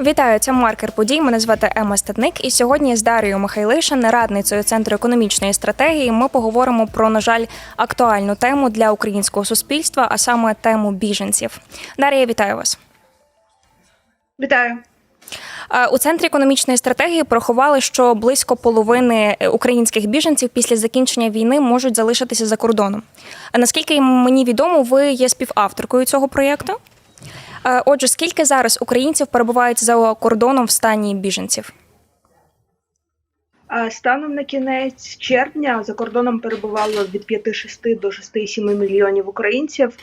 Вітаю, це маркер подій. Мене звати Ема Статник. І сьогодні з Дарією Михайлишин, радницею центру економічної стратегії, ми поговоримо про, на жаль, актуальну тему для українського суспільства, а саме тему біженців. Дарія, вітаю вас. Вітаю. Е, У центрі економічної стратегії порахували, що близько половини українських біженців після закінчення війни можуть залишитися за кордоном. А Наскільки мені відомо, ви є співавторкою цього проєкту. Е, Отже, скільки зараз українців перебувають за кордоном в стані біженців? Станом на кінець червня за кордоном перебувало від 5-6 до 6-7 мільйонів українців.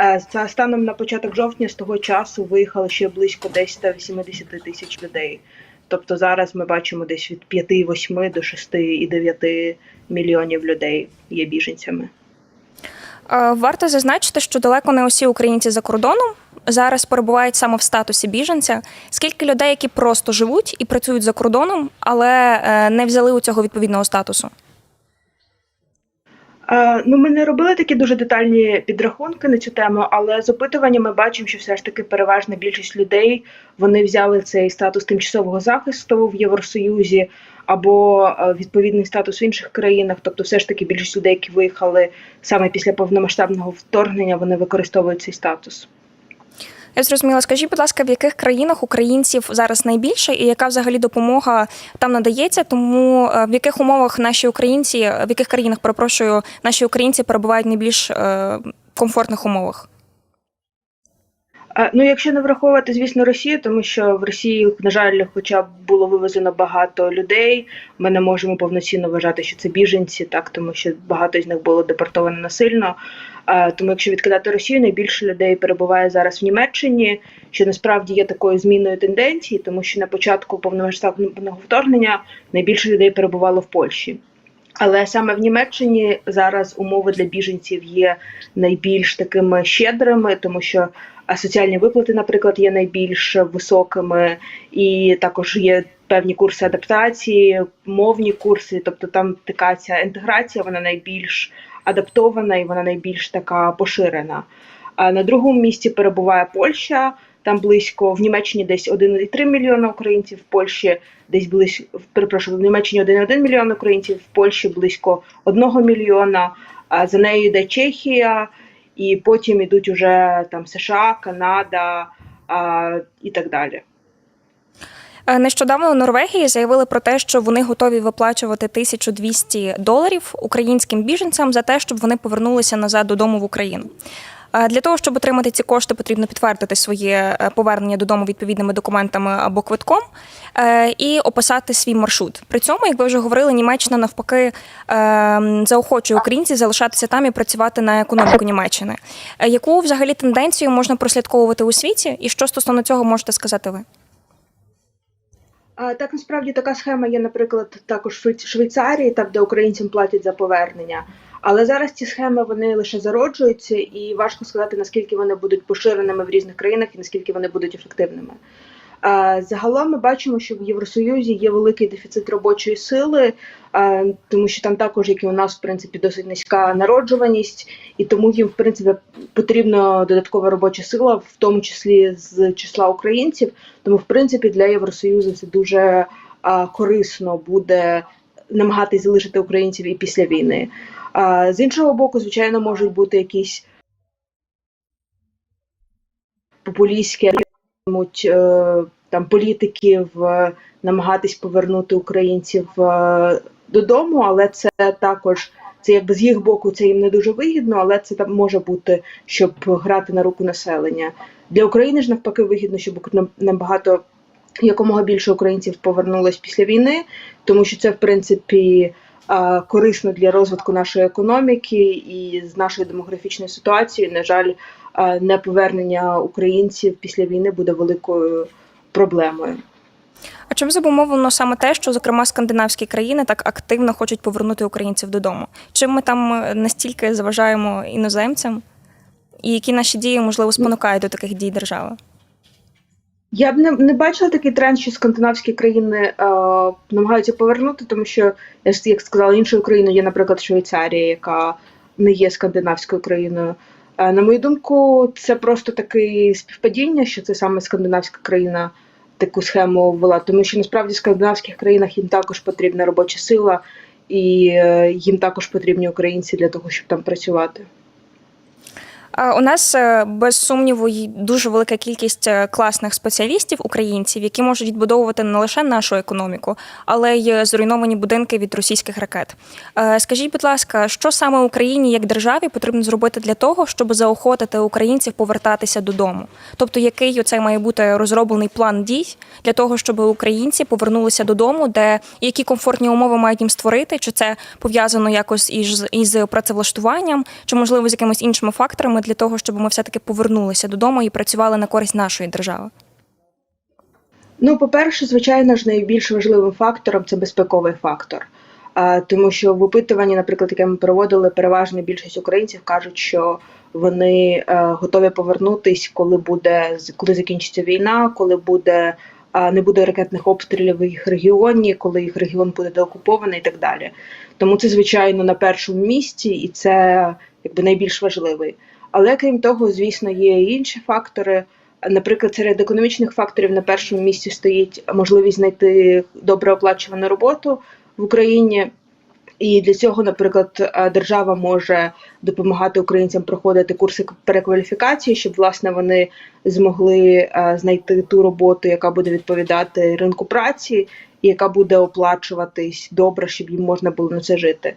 Е, За станом на початок жовтня з того часу виїхало ще близько десь 180 тисяч людей. Тобто зараз ми бачимо десь від 5,8 до 6,9 мільйонів людей є біженцями. Е, Варто зазначити, що далеко не усі українці за кордоном зараз перебувають саме в статусі біженця. Скільки людей, які просто живуть і працюють за кордоном, але е, не взяли у цього відповідного статусу? Е, Ну, ми не робили такі дуже детальні підрахунки на цю тему, але з опитування ми бачимо, що все ж таки переважна більшість людей вони взяли цей статус тимчасового захисту в Євросоюзі або е, відповідний статус в інших країнах. Тобто, все ж таки більшість людей, які виїхали саме після повномасштабного вторгнення, вони використовують цей статус. Я зрозуміла. Скажіть, будь ласка, в яких країнах українців зараз найбільше, і яка взагалі допомога там надається? Тому е, в яких умовах наші українці, в яких країнах перепрошую, наші українці перебувають в найбільш е, комфортних умовах? Е, Ну, якщо не враховувати, звісно, Росію, тому що в Росії, на жаль, хоча б було вивезено багато людей, ми не можемо повноцінно вважати, що це біженці, так тому що багато з них було депортовано насильно. Е, Тому, якщо відкидати Росію, найбільше людей перебуває зараз в Німеччині, що насправді є такою зміною тенденції, тому що на початку повномасштабного вторгнення найбільше людей перебувало в Польщі. Але саме в Німеччині зараз умови для біженців є найбільш такими щедрими, тому що соціальні виплати, наприклад, є найбільш високими, і також є певні курси адаптації, мовні курси. Тобто там така ця інтеграція, вона найбільш адаптована і вона найбільш така поширена. А на другому місці перебуває Польща. Там близько в Німеччині десь 1,3 мільйона українців, в Польщі десь близько перепрошую, в Німеччині 1,1 мільйон українців, в Польщі близько 1 мільйона. А за нею йде Чехія, і потім ідуть уже там США, Канада а, і так далі. Е, Нещодавно у Норвегії заявили про те, що вони готові виплачувати 1200 доларів українським біженцям за те, щоб вони повернулися назад додому в Україну. Для того, щоб отримати ці кошти, потрібно підтвердити своє е, повернення додому відповідними документами або квитком е, і описати свій маршрут. При цьому, як ви вже говорили, Німеччина навпаки е, заохочує українців залишатися там і працювати на економіку Німеччини. Е, Яку взагалі тенденцію можна прослідковувати у світі, і що стосовно цього можете сказати ви? Так, насправді така схема є, наприклад, також в Швейцарії, там де українцям платять за повернення. Але зараз ці схеми вони лише зароджуються, і важко сказати, наскільки вони будуть поширеними в різних країнах і наскільки вони будуть ефективними. Загалом ми бачимо, що в Євросоюзі є великий дефіцит робочої сили, тому що там також, як і у нас, в принципі, досить низька народжуваність, і тому їм, в принципі, потрібна додаткова робоча сила, в тому числі з числа українців. Тому, в принципі, для Євросоюзу це дуже корисно буде намагатись залишити українців і після війни. А, з іншого боку, звичайно, можуть бути якісь популістські е, там політиків е, намагатись повернути українців е, додому, але це також. Це якби з їх боку це їм не дуже вигідно, але це там може бути, щоб грати на руку населення. Для України ж навпаки вигідно, щоб набагато якомога більше українців повернулось після війни, тому що це в принципі корисно для розвитку нашої економіки і з нашою демографічною ситуацією. На жаль, неповернення українців після війни буде великою проблемою. А чим зумовлено саме те, що зокрема скандинавські країни так активно хочуть повернути українців додому? Чим ми там е, настільки заважаємо іноземцям, і які наші дії можливо спонукають до таких дій держави? Я б не, не бачила такий тренд, що скандинавські країни е, намагаються повернути, тому що як сказала іншою країною є, наприклад, Швейцарія, яка не є скандинавською країною. Е, На мою думку, це просто таке співпадіння, що це саме скандинавська країна таку схему ввела, тому що насправді в скандинавських країнах їм також потрібна робоча сила, і е, їм також потрібні українці для того, щоб там працювати. Е, У нас е, без сумніву дуже велика кількість е, класних спеціалістів, українців, які можуть відбудовувати не лише нашу економіку, але й зруйновані будинки від російських ракет. Е, Скажіть, будь ласка, що саме Україні як державі потрібно зробити для того, щоб заохотити українців повертатися додому? Тобто, який оцей має бути розроблений план дій для того, щоб українці повернулися додому, де які комфортні умови мають їм створити? Чи це пов'язано якось із, із працевлаштуванням, чи можливо з якимись іншими факторами для того, щоб ми все таки повернулися додому і працювали на користь нашої держави? Ну, по-перше, звичайно ж, найбільш важливим фактором це безпековий фактор. Тому що в опитуванні, наприклад, яке ми проводили, переважна більшість українців кажуть, що вони е, готові повернутись, коли буде коли закінчиться війна, коли буде не буде ракетних обстрілів в їх регіоні, коли їх регіон буде деокупований і так далі. Тому це, звичайно, на першому місці, і це якби найбільш важливий. Але крім того, звісно, є і інші фактори. Наприклад, серед економічних факторів на першому місці стоїть можливість знайти добре оплачувану роботу в Україні. І для цього, наприклад, е, держава може допомагати українцям проходити курси перекваліфікації, щоб власне вони змогли е, знайти ту роботу, яка буде відповідати ринку праці, і яка буде оплачуватись добре, щоб їм можна було на це жити.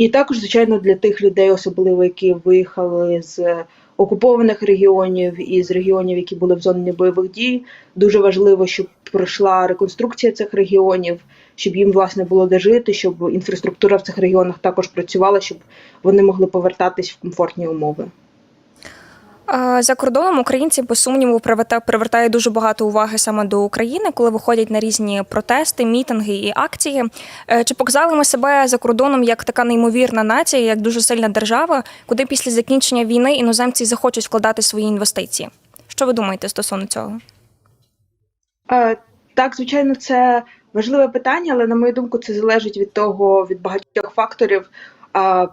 І також, звичайно, для тих людей, особливо які виїхали з окупованих регіонів і з регіонів, які були в зоні бойових дій, дуже важливо, щоб пройшла реконструкція цих регіонів, щоб їм власне було де жити, щоб інфраструктура в цих регіонах також працювала, щоб вони могли повертатись в комфортні умови. За кордоном українці без сумніву привертає дуже багато уваги саме до України, коли виходять на різні протести, мітинги і акції. Е, Чи показали ми себе за кордоном як така неймовірна нація, як дуже сильна держава, куди після закінчення війни іноземці захочуть вкладати свої інвестиції? Що ви думаєте стосовно цього? Е, Так, звичайно, це важливе питання, але на мою думку, це залежить від того, від багатьох факторів.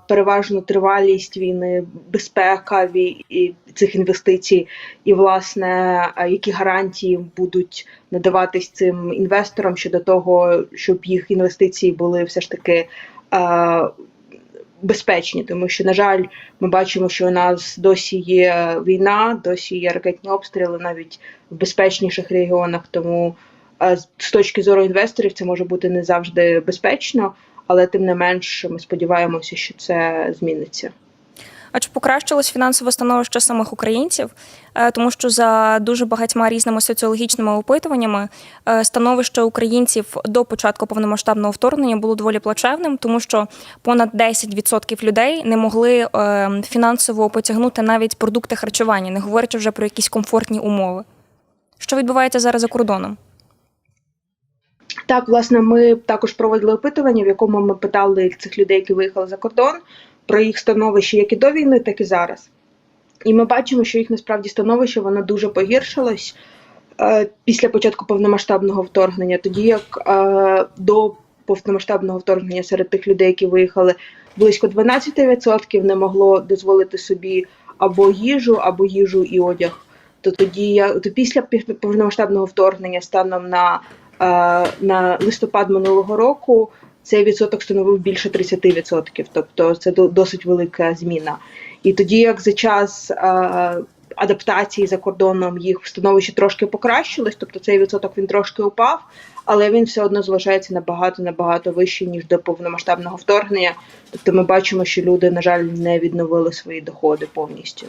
Переважно тривалість війни, безпека і цих інвестицій, і власне які гарантії будуть надаватись цим інвесторам щодо того, щоб їх інвестиції були все ж таки безпечні, тому що, на жаль, ми бачимо, що у нас досі є війна, досі є ракетні обстріли навіть в безпечніших регіонах. Тому з точки зору інвесторів це може бути не завжди безпечно, але тим не менш ми сподіваємося, що це зміниться. А чи покращилось фінансове становище самих українців? Е, Тому що за дуже багатьма різними соціологічними опитуваннями е, становище українців до початку повномасштабного вторгнення було доволі плачевним, тому що понад 10% людей не могли е, фінансово потягнути навіть продукти харчування, не говорячи вже про якісь комфортні умови. Що відбувається зараз за кордоном? Так, власне, ми також проводили опитування, в якому ми питали цих людей, які виїхали за кордон, про їх становище як і до війни, так і зараз. І ми бачимо, що їх насправді становище воно дуже погіршилось е, після початку повномасштабного вторгнення. Тоді як е, до повномасштабного вторгнення серед тих людей, які виїхали, близько 12% не могло дозволити собі або їжу, або їжу і одяг. То тоді я то після повномасштабного вторгнення станом на на листопад минулого року цей відсоток становив більше 30%, тобто це до- досить велика зміна. І тоді, як за час адаптації за кордоном їх становище трошки покращилось, тобто цей відсоток він трошки упав, але він все одно залишається набагато набагато вищий ніж до повномасштабного вторгнення. Тобто ми бачимо, що люди, на жаль, не відновили свої доходи повністю.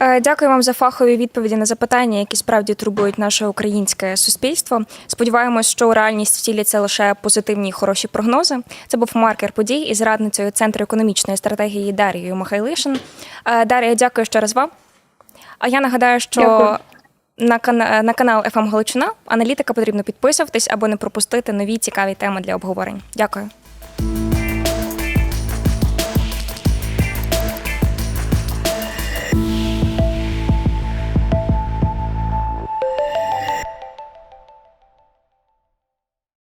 Е, Дякую вам за фахові відповіді на запитання, які справді турбують наше українське суспільство. Сподіваємось, що у реальність втіляться лише позитивні і хороші прогнози. Це був маркер подій із радницею Центру економічної стратегії Дарією Михайлишин. Е, Дарія, дякую ще раз вам. А я нагадаю, що Дякую. на, кана- на канал «ФМ Галичина аналітика потрібно підписуватись, аби не пропустити нові цікаві теми для обговорень. Дякую.